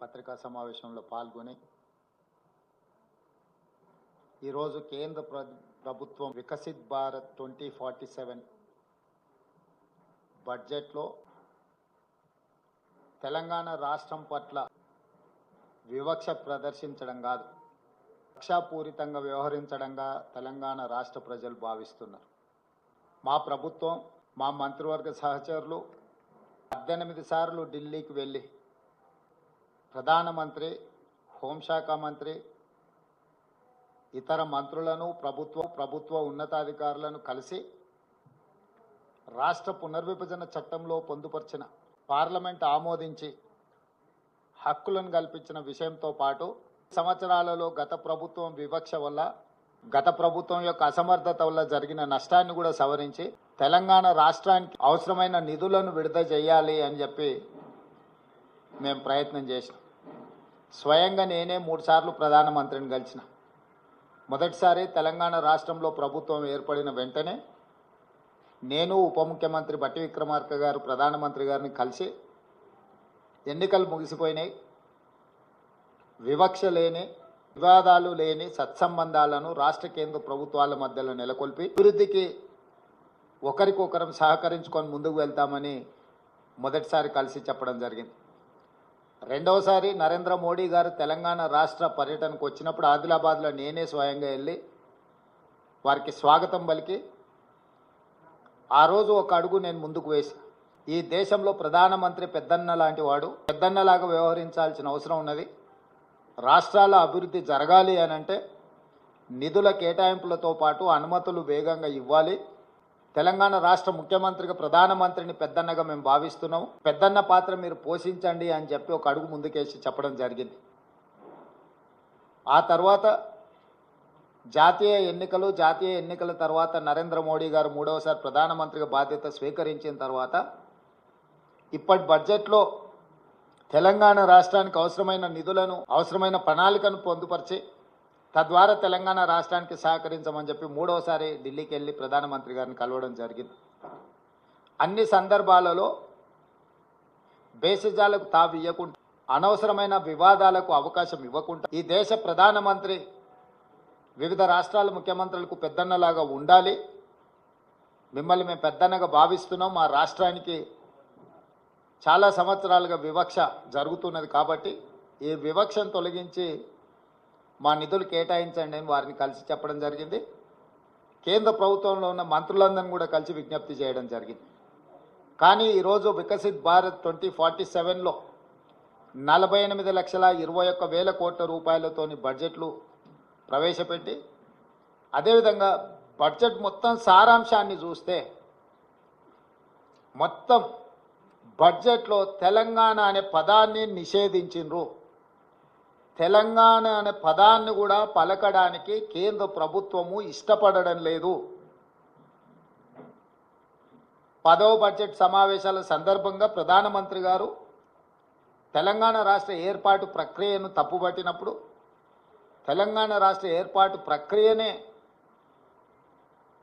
పత్రికా సమావేశంలో పాల్గొని ఈరోజు కేంద్ర ప్రభుత్వం Viksit Bharat twenty forty seven బడ్జెట్లో తెలంగాణ రాష్ట్రం పట్ల వివక్ష ప్రదర్శించడం కాదు కక్షాపూరితంగా వ్యవహరించడంగా తెలంగాణ రాష్ట్ర ప్రజలు భావిస్తున్నారు. మా ప్రభుత్వం మా మంత్రివర్గ సహచరులు పద్దెనిమిది సార్లు ఢిల్లీకి వెళ్ళి ప్రధానమంత్రి హోంశాఖ మంత్రి ఇతర మంత్రులను ప్రభుత్వ ప్రభుత్వ ఉన్నతాధికారులను కలిసి రాష్ట్ర పునర్విభజన చట్టంలో పొందుపరిచిన పార్లమెంట్ ఆమోదించి హక్కులను కల్పించిన విషయంతో పాటు సంవత్సరాలలో గత ప్రభుత్వం వివక్ష వల్ల గత ప్రభుత్వం యొక్క అసమర్థత వల్ల జరిగిన నష్టాన్ని కూడా సవరించి తెలంగాణ రాష్ట్రానికి అవసరమైన నిధులను విడుదల చేయాలి అని చెప్పి మేము ప్రయత్నం చేసినాం. స్వయంగా నేనే మూడుసార్లు ప్రధానమంత్రిని కలిసిన మొదటిసారి తెలంగాణ రాష్ట్రంలో ప్రభుత్వం ఏర్పడిన వెంటనే నేను ఉప ముఖ్యమంత్రి బట్టి విక్రమార్క గారు ప్రధానమంత్రి గారిని కలిసి ఎన్నికలు ముగిసిపోయినాయి. వివక్ష లేని వివాదాలు లేని సత్సంబంధాలను రాష్ట్ర కేంద్ర ప్రభుత్వాల మధ్యలో నెలకొల్పి అభివృద్ధికి ఒకరికొకరం సహకరించుకొని ముందుకు వెళ్తామని మొదటిసారి కలిసి చెప్పడం జరిగింది. రెండవసారి నరేంద్ర మోడీ గారు తెలంగాణ రాష్ట్ర పర్యటనకు వచ్చినప్పుడు ఆదిలాబాద్లో నేనే స్వయంగా వెళ్ళి వారికి స్వాగతం పలికి ఆ రోజు ఒక అడుగు నేను ముందుకు వేసి ఈ దేశంలో ప్రధానమంత్రి పెద్దన్న లాంటి వాడు పెద్దన్నలాగా వ్యవహరించాల్సిన అవసరం ఉన్నది. రాష్ట్రాల అభివృద్ధి జరగాలి అని అంటే నిధుల కేటాయింపులతో పాటు అనుమతులు వేగంగా ఇవ్వాలి. తెలంగాణ రాష్ట్ర ముఖ్యమంత్రిగా ప్రధానమంత్రిని పెద్దన్నగా మేము భావిస్తున్నాం. పెద్దన్న పాత్ర మీరు పోషించండి అని చెప్పి ఒక అడుగు ముందుకేసి చెప్పడం జరిగింది. ఆ తర్వాత జాతీయ ఎన్నికలు జాతీయ ఎన్నికల తర్వాత నరేంద్ర మోడీ గారు మూడవసారి ప్రధానమంత్రిగా బాధ్యత స్వీకరించిన తర్వాత ఇప్పటి బడ్జెట్లో తెలంగాణ రాష్ట్రానికి అవసరమైన నిధులను అవసరమైన ప్రణాళికను పొందుపరిచి తద్వారా తెలంగాణ రాష్ట్రానికి సహకరించమని చెప్పి మూడవసారి ఢిల్లీకి వెళ్ళి ప్రధానమంత్రి గారిని కలవడం జరిగింది. అన్ని సందర్భాలలో బేసిజాలకు తావి ఇవ్వకుండా అనవసరమైన వివాదాలకు అవకాశం ఇవ్వకుండా ఈ దేశ ప్రధానమంత్రి వివిధ రాష్ట్రాల ముఖ్యమంత్రులకు పెద్దన్నలాగా ఉండాలి. మిమ్మల్ని మేము పెద్దన్నగా భావిస్తున్నాం. మా రాష్ట్రానికి చాలా సంవత్సరాలుగా వివక్ష జరుగుతున్నది కాబట్టి ఈ వివక్షను తొలగించి మా నిధులు కేటాయించండి అని వారిని కలిసి చెప్పడం జరిగింది. కేంద్ర ప్రభుత్వంలో ఉన్న మంత్రులందరినీ కూడా కలిసి విజ్ఞప్తి చేయడం జరిగింది. కానీ ఈరోజు వికసిత్ భారత్ ట్వంటీ ఫార్టీ సెవెన్లో నలభై ఎనిమిది లక్షల ఇరవై ఒక్క వేల కోట్ల రూపాయలతోని బడ్జెట్లు ప్రవేశపెట్టి అదేవిధంగా బడ్జెట్ మొత్తం సారాంశాన్ని చూస్తే మొత్తం బడ్జెట్లో తెలంగాణ అనే పదాన్ని నిషేధించిండ్రు. తెలంగాణ అనే పదాన్ని కూడా పలకడానికి కేంద్ర ప్రభుత్వము ఇష్టపడడం లేదు. పదవ బడ్జెట్ సమావేశాల సందర్భంగా ప్రధానమంత్రి గారు తెలంగాణ రాష్ట్ర ఏర్పాటు ప్రక్రియను తప్పుపట్టినప్పుడు తెలంగాణ రాష్ట్ర ఏర్పాటు ప్రక్రియనే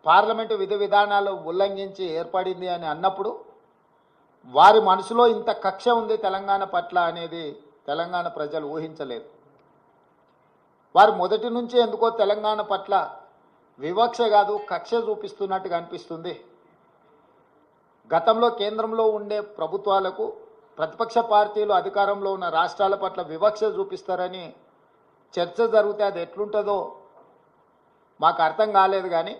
పార్లమెంటు విధి విధానాలు ఉల్లంఘించి ఏర్పడింది అని అన్నప్పుడు వారి మనసులో ఇంత కక్ష ఉంది తెలంగాణ పట్ల అనేది తెలంగాణ ప్రజలు ఊహించలేదు. వారు మొదటి నుంచి ఎందుకో తెలంగాణ పట్ల వివక్ష కాదు కక్ష చూపిస్తున్నట్టుగా అనిపిస్తుంది. గతంలో కేంద్రంలో ఉండే ప్రభుత్వాలకు ప్రతిపక్ష పార్టీలు అధికారంలో ఉన్న రాష్ట్రాల పట్ల వివక్ష చూపిస్తారని చర్చ జరిగితే అది ఎట్లుంటుందో మాకు అర్థం కాలేదు కానీ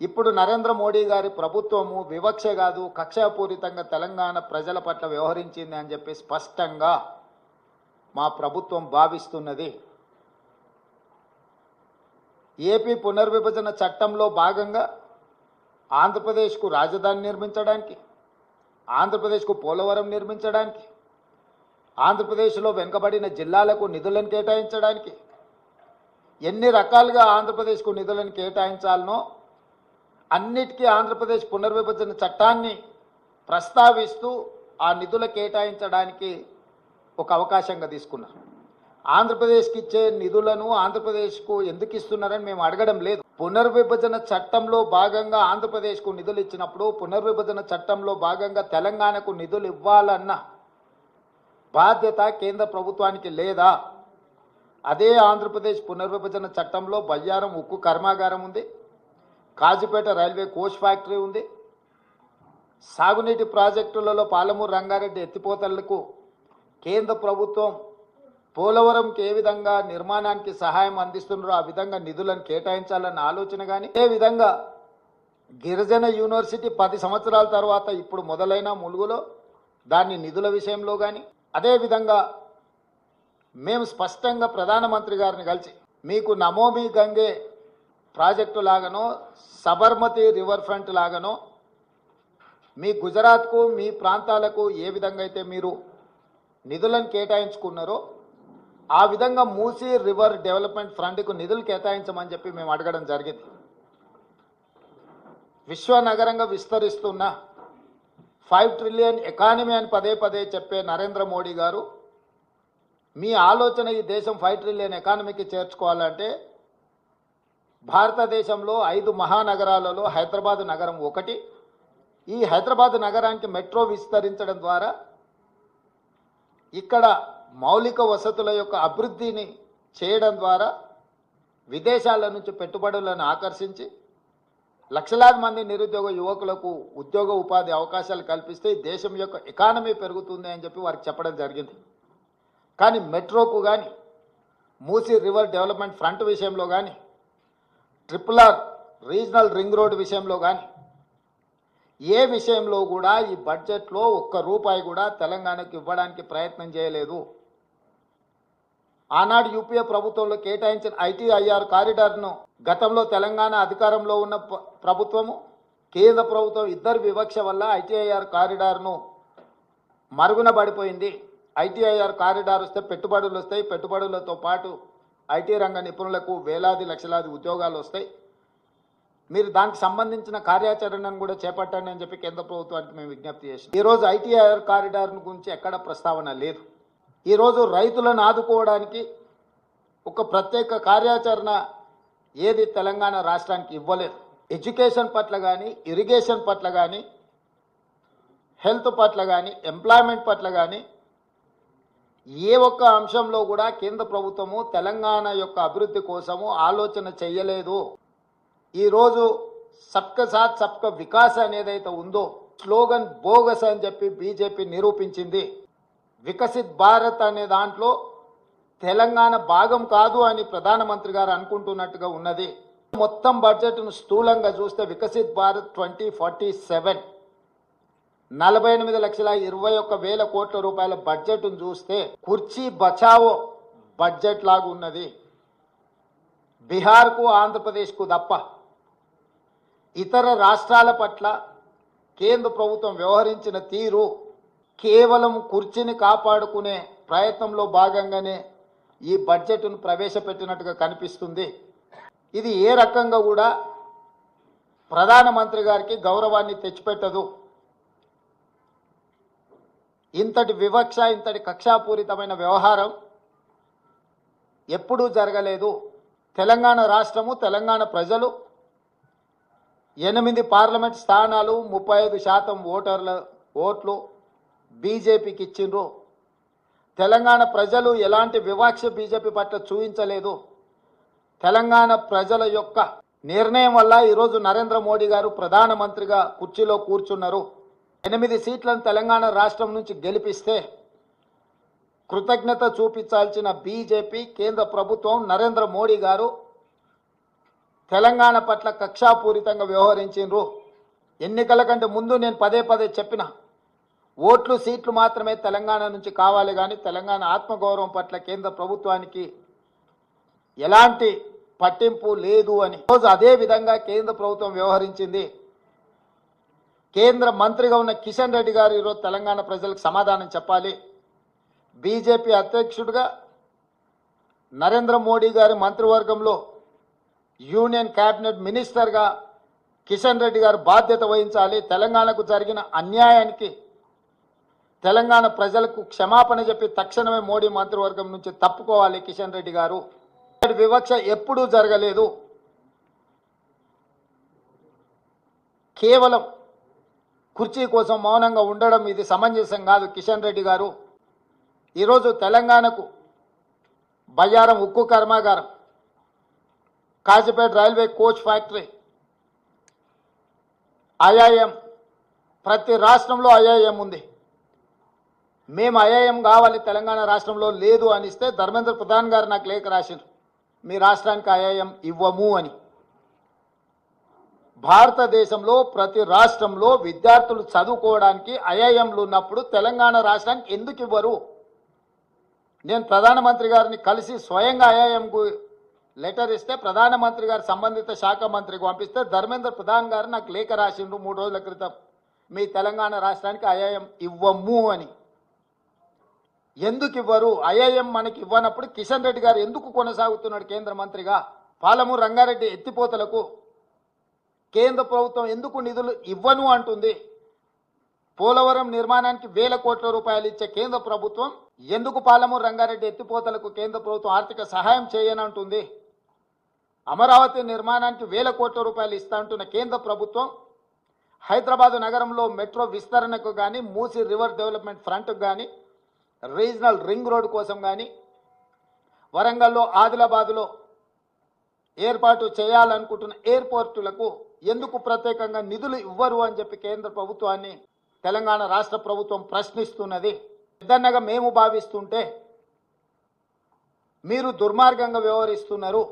ఇప్పుడు నరేంద్ర మోడీ గారి ప్రభుత్వము వివక్ష కాదు కక్షాపూరితంగా తెలంగాణ ప్రజల పట్ల వ్యవహరించింది అని చెప్పి స్పష్టంగా మా ప్రభుత్వం భావిస్తున్నది. ఏపీ పునర్విభజన చట్టంలో భాగంగా ఆంధ్రప్రదేశ్కు రాజధాని నిర్మించడానికి ఆంధ్రప్రదేశ్కు పోలవరం నిర్మించడానికి ఆంధ్రప్రదేశ్లో వెనుకబడిన జిల్లాలకు నిధులను కేటాయించడానికి ఎన్ని రకాలుగా ఆంధ్రప్రదేశ్కు నిధులను కేటాయించాలనో అన్నిటికీ ఆంధ్రప్రదేశ్ పునర్విభజన చట్టాన్ని ప్రస్తావిస్తూ ఆ నిధుల కేటాయించడానికి ఒక అవకాశంగా తీసుకున్నారు. ఆంధ్రప్రదేశ్కి ఇచ్చే నిధులను ఆంధ్రప్రదేశ్కు ఎందుకు ఇస్తున్నారని మేము అడగడం లేదు. పునర్విభజన చట్టంలో భాగంగా ఆంధ్రప్రదేశ్కు నిధులు ఇచ్చినప్పుడు పునర్విభజన చట్టంలో భాగంగా తెలంగాణకు నిధులు ఇవ్వాలన్న బాధ్యత కేంద్ర ప్రభుత్వానికి లేదా? అదే ఆంధ్రప్రదేశ్ పునర్విభజన చట్టంలో బయ్యారం ఉక్కు కర్మాగారం ఉంది. కాజీపేట రైల్వే కోచ్ ఫ్యాక్టరీ ఉంది. సాగునీటి ప్రాజెక్టులలో పాలమూరు రంగారెడ్డి ఎత్తిపోతలకు కేంద్ర ప్రభుత్వం పోలవరంకి ఏ విధంగా నిర్మాణానికి సహాయం అందిస్తున్నారో ఆ విధంగా నిధులను కేటాయించాలన్న ఆలోచన కానీ ఏ విధంగా గిరిజన యూనివర్సిటీ పది సంవత్సరాల తర్వాత ఇప్పుడు మొదలైన ములుగులో దాన్ని నిధుల విషయంలో కానీ అదేవిధంగా మేము స్పష్టంగా ప్రధానమంత్రి గారిని కలిసి మీకు నమోమి గంగే ప్రాజెక్టు లాగానో సబర్మతి రివర్ ఫ్రంట్ లాగానో మీ గుజరాత్కు మీ ప్రాంతాలకు ఏ విధంగా అయితే మీరు నిధులను కేటాయించుకున్నారో ఆ విధంగా మూసీ రివర్ డెవలప్మెంట్ ఫ్రంట్కు నిధులు కేటాయించమని చెప్పి మేము అడగడం జరిగింది. విశ్వనగరంగా విస్తరిస్తున్న ఫైవ్ ట్రిలియన్ ఎకానమీ అని పదే పదే చెప్పే నరేంద్ర మోడీ గారు మీ ఆలోచన ఈ దేశం ఫైవ్ ట్రిలియన్ ఎకానమీకి చేర్చుకోవాలంటే భారతదేశంలో ఐదు మహానగరాలలో హైదరాబాద్ నగరం ఒకటి. ఈ హైదరాబాద్ నగరానికి మెట్రో విస్తరించడం ద్వారా ఇక్కడ మౌలిక వసతుల యొక్క అభివృద్ధిని చేయడం ద్వారా విదేశాల నుంచి పెట్టుబడులను ఆకర్షించి లక్షలాది మంది నిరుద్యోగ యువకులకు ఉద్యోగ ఉపాధి అవకాశాలు కల్పిస్తే దేశం యొక్క ఎకానమీ పెరుగుతుంది అని చెప్పి వారికి చెప్పడం జరిగింది. కానీ మెట్రోకు కానీ మూసీ రివర్ డెవలప్మెంట్ ఫ్రంట్ విషయంలో కానీ triple R regional ring road విషయంలో కానీ ఏ విషయంలో కూడా ఈ బడ్జెట్లో ఒక్క రూపాయి కూడా తెలంగాణకు ఇవ్వడానికి ప్రయత్నం చేయలేదు. ఆనాడు యూపీఏ ప్రభుత్వంలో కేటాయించిన ఐటీఐఆర్ కారిడార్ను గతంలో తెలంగాణ అధికారంలో ఉన్న ప్రభుత్వము కేంద్ర ప్రభుత్వం ఇద్దరు వివక్ష వల్ల ఐటీఐఆర్ కారిడార్ను మరుగున పడిపోయింది. ఐటీఐఆర్ కారిడార్ వస్తే పెట్టుబడులు వస్తాయి. పెట్టుబడులతో పాటు ఐటీ రంగ నిపుణులకు వేలాది లక్షలాది ఉద్యోగాలు వస్తాయి. మీరు దానికి సంబంధించిన కార్యాచరణను కూడా చేపట్టండి అని చెప్పి కేంద్ర ప్రభుత్వానికి మేము విజ్ఞప్తి చేసాం ఈరోజు ఐటీఐఆర్ కారిడార్ గురించి ఎక్కడ ప్రస్తావన లేదు. ఈరోజు రైతులను ఆదుకోవడానికి ఒక ప్రత్యేక కార్యాచరణ ఏది తెలంగాణ రాష్ట్రానికి ఇవ్వలేదు. ఎడ్యుకేషన్ పట్ల కానీ ఇరిగేషన్ పట్ల కానీ హెల్త్ పట్ల కానీ ఎంప్లాయ్మెంట్ పట్ల కానీ ఏ ఒక్క అంశంలో కూడా కేంద్ర ప్రభుత్వము తెలంగాణ యొక్క అభివృద్ధి కోసము ఆలోచన చెయ్యలేదు. ఈరోజు సబ్క సాత్ సబ్క వికాస్ అనేదైతే ఉందో స్లోగన్ బోగస్ అని చెప్పి బీజేపీ నిరూపించింది. వికసిత్ భారత్ అనే దాంట్లో తెలంగాణ భాగం కాదు అని ప్రధానమంత్రి గారు అనుకుంటున్నట్టుగా ఉన్నది. మొత్తం బడ్జెట్ను స్థూలంగా చూస్తే Viksit Bharat twenty forty seven. నలభై ఎనిమిది లక్షల ఇరవై ఒక్క వేల కోట్ల రూపాయల బడ్జెట్ను చూస్తే కుర్చీ బచావో బడ్జెట్ లాగా ఉన్నది. బీహార్కు ఆంధ్రప్రదేశ్కు తప్ప ఇతర రాష్ట్రాల పట్ల కేంద్ర ప్రభుత్వం వ్యవహరించిన తీరు కేవలం కుర్చీని కాపాడుకునే ప్రయత్నంలో భాగంగానే ఈ బడ్జెట్ను ప్రవేశపెట్టినట్టుగా కనిపిస్తుంది. ఇది ఏ రకంగా కూడా ప్రధానమంత్రి గారికి గౌరవాన్ని తెచ్చిపెట్టదు. ఇంతటి వివక్ష ఇంతటి కక్షాపూరితమైన వ్యవహారం ఎప్పుడూ జరగలేదు. తెలంగాణ రాష్ట్రము తెలంగాణ ప్రజలు ఎనిమిది పార్లమెంట్ స్థానాలు ముప్పై ఐదు శాతం ఓటర్ల ఓట్లు బీజేపీకి ఇచ్చిండ్రు. తెలంగాణ ప్రజలు ఎలాంటి వివక్ష బీజేపీ పట్ల చూపించలేదు. తెలంగాణ ప్రజల యొక్క నిర్ణయం వల్ల ఈరోజు నరేంద్ర మోడీ గారు ప్రధానమంత్రిగా కుర్చీలో కూర్చున్నారు. ఎనిమిది సీట్లను తెలంగాణ రాష్ట్రం నుంచి గెలిపిస్తే కృతజ్ఞత చూపించాల్సిన బీజేపీ కేంద్ర ప్రభుత్వం నరేంద్ర మోడీ గారు తెలంగాణ పట్ల కక్షాపూరితంగా వ్యవహరించిండ్రు. ఎన్నికల కంటే ముందు నేను పదే పదే చెప్పిన ఓట్లు సీట్లు మాత్రమే తెలంగాణ నుంచి కావాలి కానీ తెలంగాణ ఆత్మగౌరవం పట్ల కేంద్ర ప్రభుత్వానికి ఎలాంటి పట్టింపు లేదు అని. రోజు అదే విధంగా కేంద్ర ప్రభుత్వం వ్యవహరించింది. కేంద్ర మంత్రిగా ఉన్న కిషన్ రెడ్డి గారు ఈరోజు తెలంగాణ ప్రజలకు సమాధానం చెప్పాలి. బీజేపీ అధ్యక్షుడిగా నరేంద్ర మోడీ గారి మంత్రివర్గంలో యూనియన్ క్యాబినెట్ మినిస్టర్గా కిషన్ రెడ్డి గారు బాధ్యత వహించాలి. తెలంగాణకు జరిగిన అన్యాయానికి తెలంగాణ ప్రజలకు క్షమాపణ చెప్పి తక్షణమే మోడీ మంత్రివర్గం నుంచి తప్పుకోవాలి కిషన్ రెడ్డి గారు. వివక్ష ఎప్పుడూ జరగలేదు. కేవలం కుర్చీ కోసం మౌనంగా ఉండడం ఇది సమంజసం కాదు కిషన్ రెడ్డి గారు. ఈరోజు తెలంగాణకు బయ్యారం ఉక్కు కర్మాగారం Kazipet railway coach factory IIM ప్రతి రాష్ట్రంలో ఐఐఎం ఉంది. మేము ఐఐఎం కావాలి తెలంగాణ రాష్ట్రంలో లేదు అనిస్తే ధర్మేంద్ర ప్రధాన్ గారు నాకు లేఖ రాసిండ్రు. మీ రాష్ట్రానికి ఐఐఎం ఇవ్వము అని. భారతదేశంలో ప్రతి రాష్ట్రంలో విద్యార్థులు చదువుకోవడానికి ఐఐఎంలు ఉన్నప్పుడు తెలంగాణ రాష్ట్రానికి ఎందుకు ఇవ్వరు? నేను ప్రధానమంత్రి గారిని కలిసి స్వయంగా ఐఐఎంకు లెటర్ ఇస్తే ప్రధానమంత్రి గారు సంబంధిత శాఖ మంత్రికి పంపిస్తే ధర్మేంద్ర ప్రధాన్ గారు నాకు లేఖ రాసిండ్రు మూడు రోజుల క్రితం. మీ తెలంగాణ రాష్ట్రానికి ఐఐఎం ఇవ్వము అని. ఎందుకు ఇవ్వరు ఐఐఎం మనకి ఇవ్వనప్పుడు కిషన్ రెడ్డి గారు ఎందుకు కొనసాగుతున్నాడు కేంద్ర మంత్రిగా? పాలమూరు రంగారెడ్డి ఎత్తిపోతలకు కేంద్ర ప్రభుత్వం ఎందుకు నిధులు ఇవ్వను అంటుంది. పోలవరం నిర్మాణానికి వేల కోట్ల రూపాయలు ఇచ్చే కేంద్ర ప్రభుత్వం ఎందుకు పాలమూరు రంగారెడ్డి ఎత్తిపోతలకు కేంద్ర ప్రభుత్వం ఆర్థిక సహాయం చేయనంటుంది అమరావతి నిర్మాణానికి వేల కోట్ల రూపాయలు ఇస్తా అంటున్న కేంద్ర ప్రభుత్వం హైదరాబాదు నగరంలో మెట్రో విస్తరణకు కానీ మూసి రివర్ డెవలప్మెంట్ ఫ్రంట్కు కానీ రీజనల్ రింగ్ రోడ్ కోసం కానీ వరంగల్లో ఆదిలాబాదులో ఏర్పాటు చేయాలనుకుంటున్న ఎయిర్పోర్టులకు ఎందుకు ప్రత్యేకంగా నిధులు ఇవ్వరు అని చెప్పి కేంద్ర ప్రభుత్వాన్ని తెలంగాణ రాష్ట్ర ప్రభుత్వం ప్రశ్నిస్తున్నది. పెద్దన్నగా మేము భావిస్తుంటే మీరు దుర్మార్గంగా వ్యవహరిస్తున్నారు.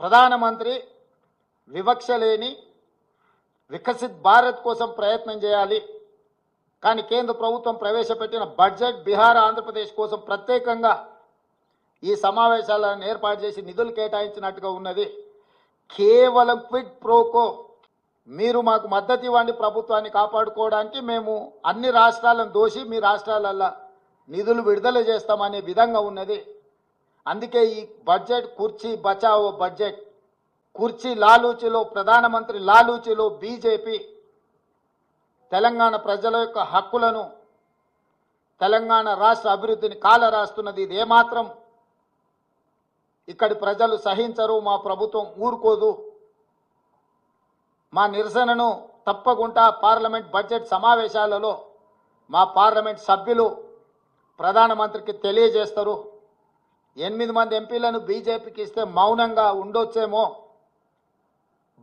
ప్రధానమంత్రి వివక్ష లేని వికసిత్ భారత్ కోసం ప్రయత్నం చేయాలి. కానీ కేంద్ర ప్రభుత్వం ప్రవేశపెట్టిన బడ్జెట్ బీహార్ ఆంధ్రప్రదేశ్ కోసం ప్రత్యేకంగా ఈ సమావేశాలను ఏర్పాటు చేసి నిధులు కేటాయించినట్టుగా ఉన్నది. కేవలం క్విడ్ ప్రోకో. మీరు మాకు మద్దతు ఇవ్వండి ప్రభుత్వాన్ని కాపాడుకోవడానికి. మేము అన్ని రాష్ట్రాలను దోషి మీ రాష్ట్రాలల్లో నిధులు విడుదల చేస్తామనే విధంగా ఉన్నది. అందుకే ఈ బడ్జెట్ కుర్చీ బచావో బడ్జెట్. కుర్చీ లాలూచిలో ప్రధానమంత్రి లాలూచిలో బీజేపీ తెలంగాణ ప్రజల యొక్క హక్కులను తెలంగాణ రాష్ట్ర అభివృద్ధిని కాల రాస్తున్నది ఇది ఏమాత్రం ఇక్కడి ప్రజలు సహించరు మా ప్రభుత్వం ఊరుకోదు. మా నిరసనను తప్పకుండా పార్లమెంట్ బడ్జెట్ సమావేశాలలో మా పార్లమెంట్ సభ్యులు ప్రధానమంత్రికి తెలియజేస్తారు. ఎనిమిది మంది ఎంపీలను బీజేపీకి ఇస్తే మౌనంగా ఉండొచ్చేమో.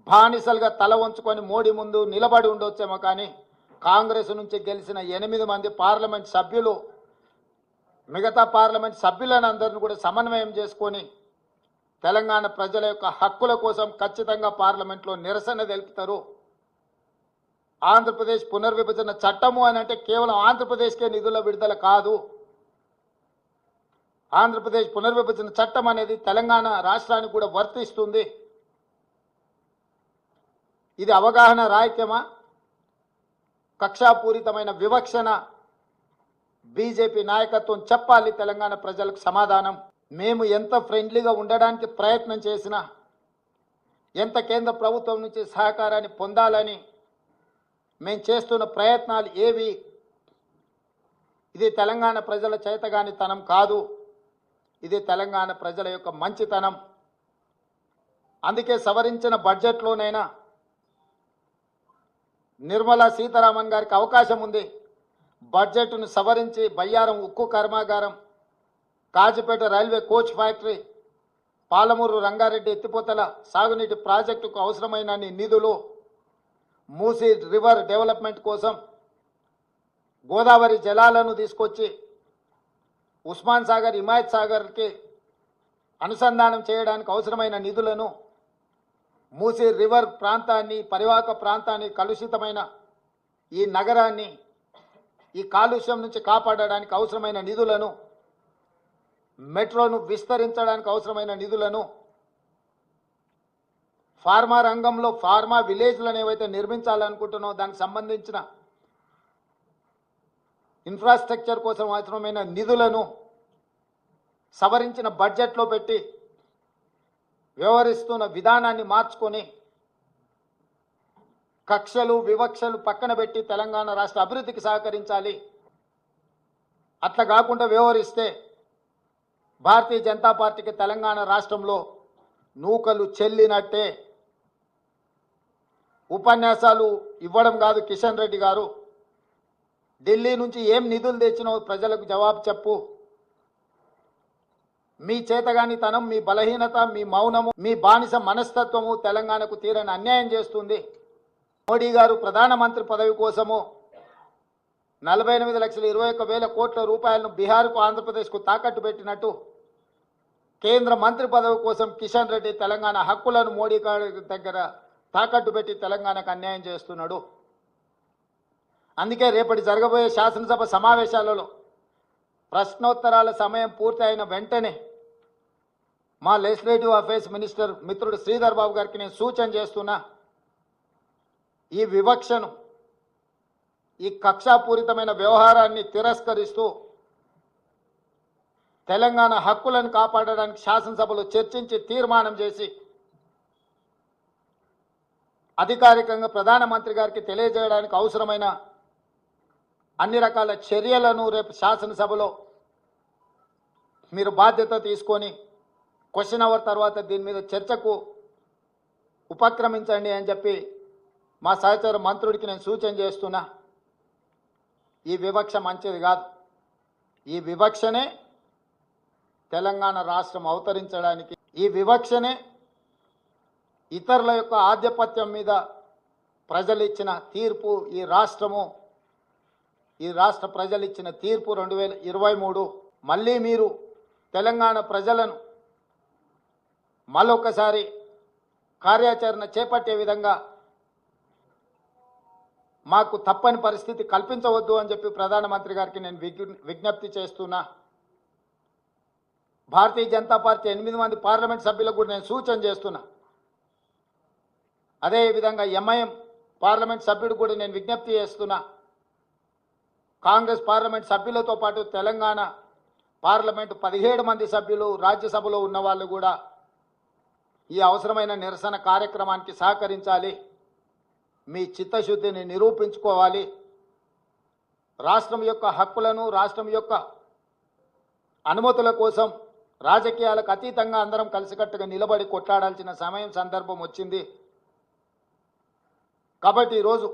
బానిసలుగా తల వంచుకొని మోడీ ముందు నిలబడి ఉండొచ్చేమో కానీ కాంగ్రెస్ నుంచి గెలిచిన ఎనిమిది మంది పార్లమెంట్ సభ్యులు మిగతా పార్లమెంట్ సభ్యులను అందరిని కూడా సమన్వయం చేసుకొని తెలంగాణ ప్రజల యొక్క హక్కుల కోసం ఖచ్చితంగా పార్లమెంట్లో నిరసన తెలుపుతారు. ఆంధ్రప్రదేశ్ పునర్విభజన చట్టము అని అంటే కేవలం ఆంధ్రప్రదేశ్కే నిధుల విడుదల కాదు. ఆంధ్రప్రదేశ్ పునర్విభజన చట్టం అనేది తెలంగాణ రాష్ట్రానికి కూడా వర్తిస్తుంది. ఇది అవగాహన రాహిత్యమా? కక్షాపూరితమైన వివక్షణ బీజేపీ నాయకత్వం చెప్పాలి తెలంగాణ ప్రజలకు సమాధానం. మేము ఎంత ఫ్రెండ్లీగా ఉండడానికి ప్రయత్నం చేసినా ఎంత కేంద్ర ప్రభుత్వం నుంచి సహకారాన్ని పొందాలని మేము చేస్తున్న ప్రయత్నాలు ఏవి? ఇది తెలంగాణ ప్రజల చేతగానితనం కాదు. ఇది తెలంగాణ ప్రజల యొక్క మంచితనం. అందుకే సవరించిన బడ్జెట్లోనైనా నిర్మలా సీతారామన్ గారికి అవకాశం ఉంది. బడ్జెట్ను సవరించి బయ్యారం ఉక్కు కర్మాగారం Kazipet railway coach factory Palamuru Rangareddy ఎత్తిపోతల సాగునీటి ప్రాజెక్టుకు అవసరమైన నిధులు మూసీ రివర్ డెవలప్మెంట్ కోసం గోదావరి జలాలను తీసుకొచ్చి ఉస్మాన్ సాగర్ హిమాయత్ సాగర్కి అనుసంధానం చేయడానికి అవసరమైన నిధులను మూసీ రివర్ ప్రాంతాన్ని పరివాహక ప్రాంతాన్ని కలుషితమైన ఈ నగరాన్ని ఈ కాలుష్యం నుంచి కాపాడడానికి అవసరమైన నిధులను మెట్రోను విస్తరించడానికి అవసరమైన నిధులను ఫార్మా రంగంలో ఫార్మా విలేజ్లను ఏవైతే నిర్మించాలనుకుంటున్నామో దానికి సంబంధించిన ఇన్ఫ్రాస్ట్రక్చర్ కోసం అవసరమైన నిధులను సవరించిన బడ్జెట్లో పెట్టి వ్యవహరిస్తున్న విధానాన్ని మార్చుకొని కక్షలు వివక్షలు పక్కన పెట్టి తెలంగాణ రాష్ట్ర అభివృద్ధికి సహకరించాలి. అట్లా కాకుండా వ్యవహరిస్తే భారతీయ జనతా పార్టీకి తెలంగాణ రాష్ట్రంలో నూకలు చెల్లినట్టే. ఉపన్యాసాలు ఇవ్వడం కాదు కిషన్ రెడ్డి గారు. ఢిల్లీ నుంచి ఏం నిధులు తెచ్చినావు ప్రజలకు జవాబు చెప్పు. మీ చేతగానితనం మీ బలహీనత మీ మౌనము మీ బానిస మనస్తత్వము తెలంగాణకు తీరని అన్యాయం చేస్తుంది. మోడీ గారు ప్రధానమంత్రి పదవి కోసము నలభై ఎనిమిది లక్షల ఇరవై ఒక్క వేల కోట్ల రూపాయలను బీహార్కు ఆంధ్రప్రదేశ్కు తాకట్టు పెట్టినట్టు కేంద్ర మంత్రి పదవి కోసం కిషన్ రెడ్డి తెలంగాణ హక్కులను మోడీ గారి దగ్గర తాకట్టు పెట్టి తెలంగాణకు అన్యాయం చేస్తున్నాడు. అందుకే రేపటి జరగబోయే శాసనసభ సమావేశాలలో ప్రశ్నోత్తరాల సమయం పూర్తి అయిన వెంటనే మా లెజిస్లేటివ్ అఫైర్స్ మినిస్టర్ మిత్రుడు శ్రీధర్ బాబు గారికి నేను సూచన చేస్తున్నా ఈ వివక్షను ఈ కక్షాపూరితమైన వ్యవహారాన్ని తిరస్కరిస్తూ తెలంగాణ హక్కులను కాపాడడానికి శాసనసభలో చర్చించి తీర్మానం చేసి అధికారికంగా ప్రధానమంత్రి గారికి తెలియజేయడానికి అవసరమైన అన్ని రకాల చర్యలను రేపు శాసనసభలో మీరు బాధ్యత తీసుకొని క్వశ్చన్ అవర్ తర్వాత దీని మీద చర్చకు ఉపక్రమించండి అని చెప్పి మా సహచర మంత్రుడికి నేను సూచన చేస్తున్నా. ఈ వివక్ష మంచిది కాదు. ఈ వివక్షనే తెలంగాణ రాష్ట్రం అవతరించడానికి ఈ వివక్షనే ఇతరుల యొక్క ఆధిపత్యం మీద ప్రజలు ఇచ్చిన తీర్పు ఈ రాష్ట్రము ఈ రాష్ట్ర ప్రజలు ఇచ్చిన తీర్పు రెండు వేల ఇరవై మూడు. మళ్ళీ మీరు తెలంగాణ ప్రజలను మళ్ళొకసారి కార్యాచరణ చేపట్టే విధంగా మాకు తప్పని పరిస్థితి కల్పించవద్దు అని చెప్పి ప్రధానమంత్రి గారికి నేను విజ్ఞ- విజ్ఞప్తి చేస్తున్నా. భారతీయ జనతా పార్టీ ఎనిమిది మంది పార్లమెంట్ సభ్యులకు కూడా నేను సూచన చేస్తున్నా. అదే విధంగా ఎంఐఎం పార్లమెంట్ సభ్యుడు కూడా నేను విజ్ఞప్తి చేస్తున్నా. కాంగ్రెస్ పార్లమెంట్ సభ్యులతో పాటు తెలంగాణ పార్లమెంటు పదిహేడు మంది సభ్యులు రాజ్యసభలో ఉన్న వాళ్ళు కూడా ఈ అవసరమైన నిరసన కార్యక్రమానికి సహకరించాలి. మీ చిత్తశుద్ధిని నిరూపించుకోవాలి. రాష్ట్రం యొక్క హక్కులను రాష్ట్రం యొక్క అనుమతుల కోసం రాజకీయాలకు అతీతంగా అందరం కలిసికట్టుగా నిలబడి కొట్లాడాల్సిన సమయం సందర్భం వచ్చింది. కాబట్టి ఈరోజు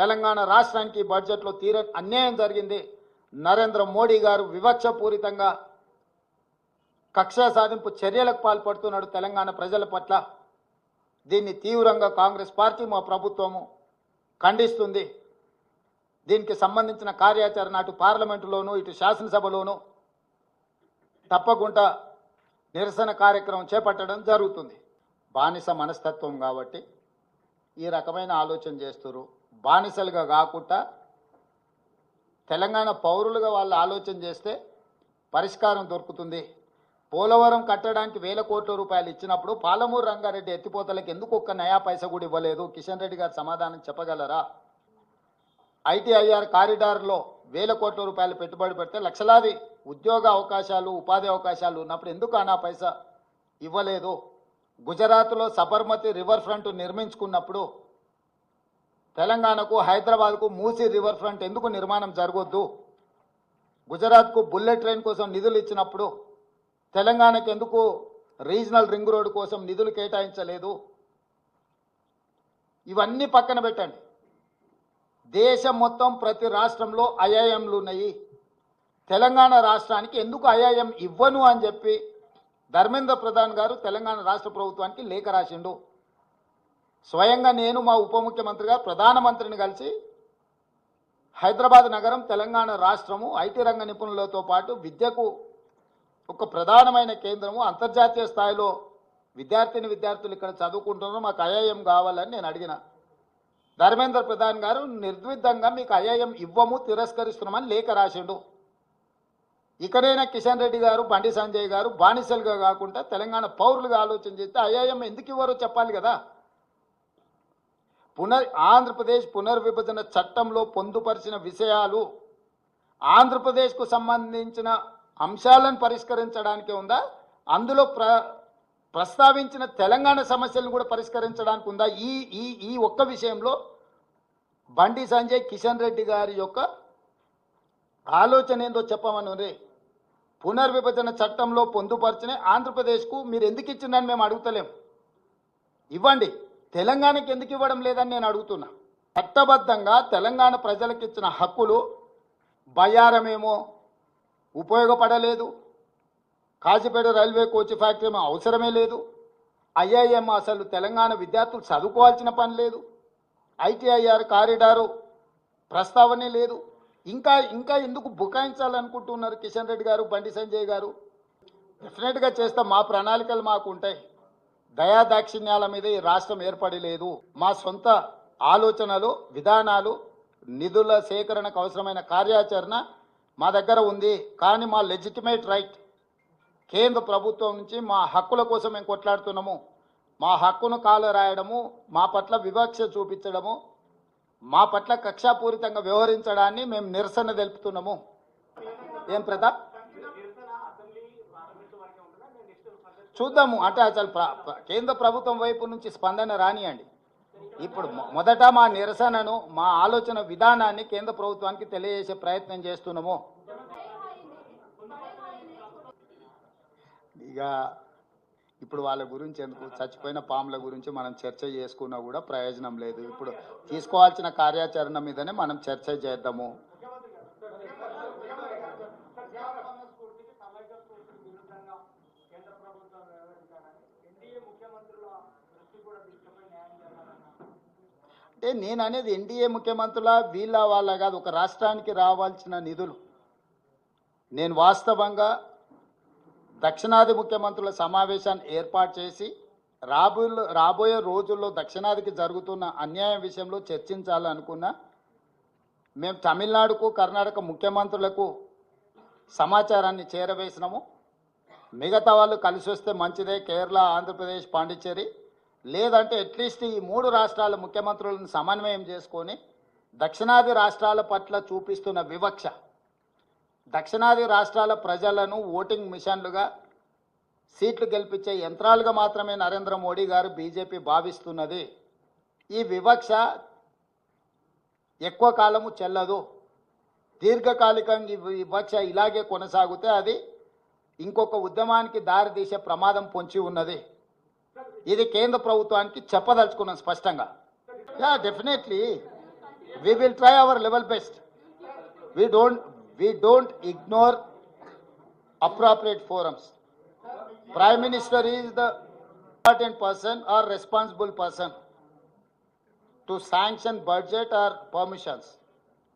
తెలంగాణ రాష్ట్రానికి బడ్జెట్లో తీర అన్యాయం జరిగింది. నరేంద్ర మోడీ గారు వివక్షపూరితంగా కక్షా సాధింపు చర్యలకు పాల్పడుతున్నాడు తెలంగాణ ప్రజల పట్ల. దీన్ని తీవ్రంగా కాంగ్రెస్ పార్టీ మా ప్రభుత్వము ఖండిస్తుంది. దీనికి సంబంధించిన కార్యాచరణ అటు పార్లమెంటులోను ఇటు శాసనసభలోను తప్పకుండా నిరసన కార్యక్రమం చేపట్టడం జరుగుతుంది. బానిస మనస్తత్వం కాబట్టి ఈ రకమైన ఆలోచన చేస్తారు బానిసలుగా కాకుండా తెలంగాణ పౌరులుగా వాళ్ళు ఆలోచన చేస్తే పరిష్కారం దొరుకుతుంది. పోలవరం కట్టడానికి వేల కోట్ల రూపాయలు ఇచ్చినప్పుడు పాలమూరు రంగారెడ్డి ఎత్తిపోతలకు ఎందుకు ఒక్క నయా పైస కూడా ఇవ్వలేదు? కిషన్ రెడ్డి గారు సమాధానం చెప్పగలరా? ఐటీఐఆర్ కారిడార్లో వేల కోట్ల రూపాయలు పెట్టుబడి పెడితే లక్షలాది ఉద్యోగ అవకాశాలు ఉపాధి అవకాశాలు ఉన్నప్పుడు ఎందుకు అనా పైసా ఇవ్వలేదు? గుజరాత్లో సబర్మతి రివర్ ఫ్రంట్ నిర్మించుకున్నప్పుడు తెలంగాణకు హైదరాబాద్కు మూసి రివర్ ఫ్రంట్ ఎందుకు నిర్మాణం జరగొద్దు? గుజరాత్కు బుల్లెట్ ట్రైన్ కోసం నిధులు ఇచ్చినప్పుడు తెలంగాణకు ఎందుకు రీజనల్ రింగ్ రోడ్డు కోసం నిధులు కేటాయించలేదు? ఇవన్నీ పక్కన పెట్టండి. దేశం మొత్తం ప్రతి రాష్ట్రంలో ఐఐఎంలు ఉన్నాయి. తెలంగాణ రాష్ట్రానికి ఎందుకు ఐఐఎం ఇవ్వను అని చెప్పి ధర్మేంద్ర ప్రధాన్ గారు తెలంగాణ రాష్ట్ర ప్రభుత్వానికి లేఖ రాసిండు. స్వయంగా నేను మా ఉప ముఖ్యమంత్రి గారు ప్రధానమంత్రిని కలిసి హైదరాబాద్ నగరం తెలంగాణ రాష్ట్రము ఐటీ రంగ నిపుణులతో పాటు విద్యకు ఒక ప్రధానమైన కేంద్రము అంతర్జాతీయ స్థాయిలో విద్యార్థిని విద్యార్థులు ఇక్కడ చదువుకుంటున్నారు మాకు ఐఐఎం కావాలని నేను అడిగిన. ధర్మేంద్ర ప్రధాన్ గారు నిర్ద్విధంగా మీకు ఐఐఎం ఇవ్వము తిరస్కరిస్తున్నామని లేఖ రాసిండు. ఇక్కడైనా కిషన్ రెడ్డి గారు బండి సంజయ్ గారు బానిసలుగా కాకుండా తెలంగాణ పౌరులుగా ఆలోచన చేస్తే ఐఐఎం ఎందుకు ఇవ్వరో చెప్పాలి కదా. పునర్ ఆంధ్రప్రదేశ్ పునర్విభజన చట్టంలో పొందుపరిచిన విషయాలు ఆంధ్రప్రదేశ్కు సంబంధించిన అంశాలను పరిష్కరించడానికే ఉందా? అందులో ప్ర ప్రస్తావించిన తెలంగాణ సమస్యలను కూడా పరిష్కరించడానికి ఉందా? ఈ ఈ ఈ ఒక్క విషయంలో బండి సంజయ్ కిషన్ రెడ్డి గారి యొక్క ఆలోచన ఏందో చెప్పమను రే. పునర్విభజన చట్టంలో పొందుపరిచిన ఆంధ్రప్రదేశ్కు మీరు ఎందుకు ఇచ్చిందని మేము అడుగుతలేం. ఇవ్వండి. తెలంగాణకి ఎందుకు ఇవ్వడం లేదని నేను అడుగుతున్నా. చట్టబద్ధంగా తెలంగాణ ప్రజలకు ఇచ్చిన హక్కులు బయారమేమో ఉపయోగపడలేదు. కాజీపేట రైల్వే కోచ్ ఫ్యాక్టరీ అవసరమే లేదు. ఐఐఎం అసలు తెలంగాణ విద్యార్థులు చదువుకోవాల్సిన పని లేదు. ఐటీఐఆర్ కారిడారు ప్రస్తావనే లేదు. ఇంకా ఇంకా ఎందుకు బుకాయించాలనుకుంటున్నారు కిషన్ రెడ్డి గారు బండి సంజయ్ గారు? డెఫినెట్గా చేస్తాం మా ప్రణాళికలు మాకు ఉంటాయి దయా దాక్షిణ్యాల మీద ఈ రాష్ట్రం ఏర్పడి లేదు మా సొంత ఆలోచనలు విధానాలు నిధుల సేకరణకు అవసరమైన కార్యాచరణ మా దగ్గర ఉంది కానీ మా లెజిటిమేట్ రైట్ కేంద్ర ప్రభుత్వం నుంచి మా హక్కుల కోసం మేము కొట్లాడుతున్నాము. మా హక్కును కాలు రాయడము మా పట్ల వివక్ష చూపించడము మా పట్ల కక్షాపూరితంగా వ్యవహరించడాన్ని మేము నిరసన తెలుపుతున్నాము. ఏం ప్రతాప్? చూద్దాము అంటే అసలు ప్ర- కేంద్ర ప్రభుత్వం వైపు నుంచి స్పందన రానియండి. ఇప్పుడు మొదట మా నిరసనను మా ఆలోచన విధానాన్ని కేంద్ర ప్రభుత్వానికి తెలియజేసే ప్రయత్నం చేస్తున్నాము. ఇక ఇప్పుడు వాళ్ళ గురించి ఎందుకు చచ్చిపోయిన పాముల గురించి మనం చర్చ చేసుకున్నా కూడా ప్రయోజనం లేదు. ఇప్పుడు తీసుకోవాల్సిన కార్యాచరణ మీదనే మనం చర్చ చేద్దాము. అంటే నేను అనేది ఎన్డీఏ ముఖ్యమంత్రుల వీళ్ళ వాళ్ళ కాదు ఒక రాష్ట్రానికి రావాల్సిన నిధులు. నేను వాస్తవంగా దక్షిణాది ముఖ్యమంత్రుల సమావేశాన్ని ఏర్పాటు చేసి రాబోయే రాబోయే రోజుల్లో దక్షిణాదికి జరుగుతున్న అన్యాయం విషయంలో చర్చించాలనుకున్నా మేము తమిళనాడుకు కర్ణాటక ముఖ్యమంత్రులకు సమాచారాన్ని చేరవేసినాము. మిగతా వాళ్ళు కలిసి వస్తే మంచిదే. కేరళ ఆంధ్రప్రదేశ్ పాండిచ్చేరి లేదంటే అట్లీస్ట్ ఈ మూడు రాష్ట్రాల ముఖ్యమంత్రులను సమన్వయం చేసుకొని దక్షిణాది రాష్ట్రాల పట్ల చూపిస్తున్న వివక్ష దక్షిణాది రాష్ట్రాల ప్రజలను ఓటింగ్ మిషన్లుగా సీట్లు గెలిపించే యంత్రాలుగా మాత్రమే నరేంద్ర మోడీ గారు బీజేపీ భావిస్తున్నది. ఈ వివక్ష ఎక్కువ కాలము చెల్లదు. దీర్ఘకాలికంగా ఈ వివక్ష ఇలాగే కొనసాగితే అది ఇంకొక ఉద్యమానికి దారితీసే ప్రమాదం పొంచి ఉన్నది. ఇది కేంద్ర ప్రభుత్వానికి చెప్పదలుచుకున్నాం స్పష్టంగా yeah definitely we will try our level best we don't we don't ignore appropriate forums prime minister is the important person or responsible person to sanction budget or permissions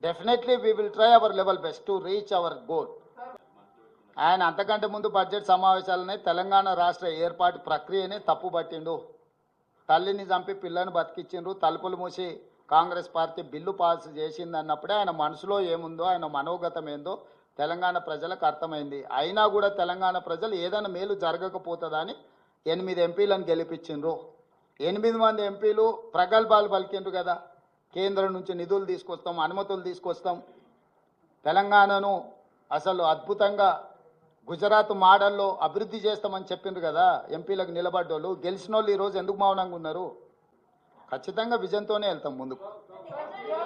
definitely we will try our level best to reach our goal ఆయన అంతకంటే ముందు budget సమావేశాలనే Telangana రాష్ట్ర ఏర్పాటు ప్రక్రియని తప్పుపట్టిండు తల్లిని చంపి పిల్లని బతికిచ్చిండ్రు. తలుపులు మూసి కాంగ్రెస్ పార్టీ బిల్లు పాస్ చేసింది అన్నప్పుడే ఆయన మనసులో ఏముందో ఆయన మనోగతం ఏందో తెలంగాణ ప్రజలకు అర్థమైంది. అయినా కూడా తెలంగాణ ప్రజలు ఏదైనా మేలు జరగకపోతుందని ఎనిమిది ఎంపీలను గెలిపించిండ్రు. ఎనిమిది మంది ఎంపీలు ప్రగల్భాలు పలికిండ్రు కదా. కేంద్రం నుంచి నిధులు తీసుకొస్తాం అనుమతులు తీసుకొస్తాం. తెలంగాణను అసలు అద్భుతంగా గుజరాత్ మోడల్లో అభివృద్ధి చేస్తామని చెప్పిండ్రు కదా ఎంపీలకు నిలబడ్డోళ్ళు. గెలిచిన వాళ్ళు ఈరోజు ఎందుకు మౌనంగా ఉన్నారు? ఖచ్చితంగా విజయంతోనే వెళ్తాం ముందుకు.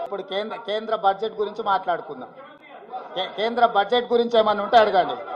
ఇప్పుడు కేంద్ర కేంద్ర బడ్జెట్ గురించి మాట్లాడుకుందాం. కే- కేంద్ర బడ్జెట్ గురించి ఏమన్నా ఉంటే అడగండి.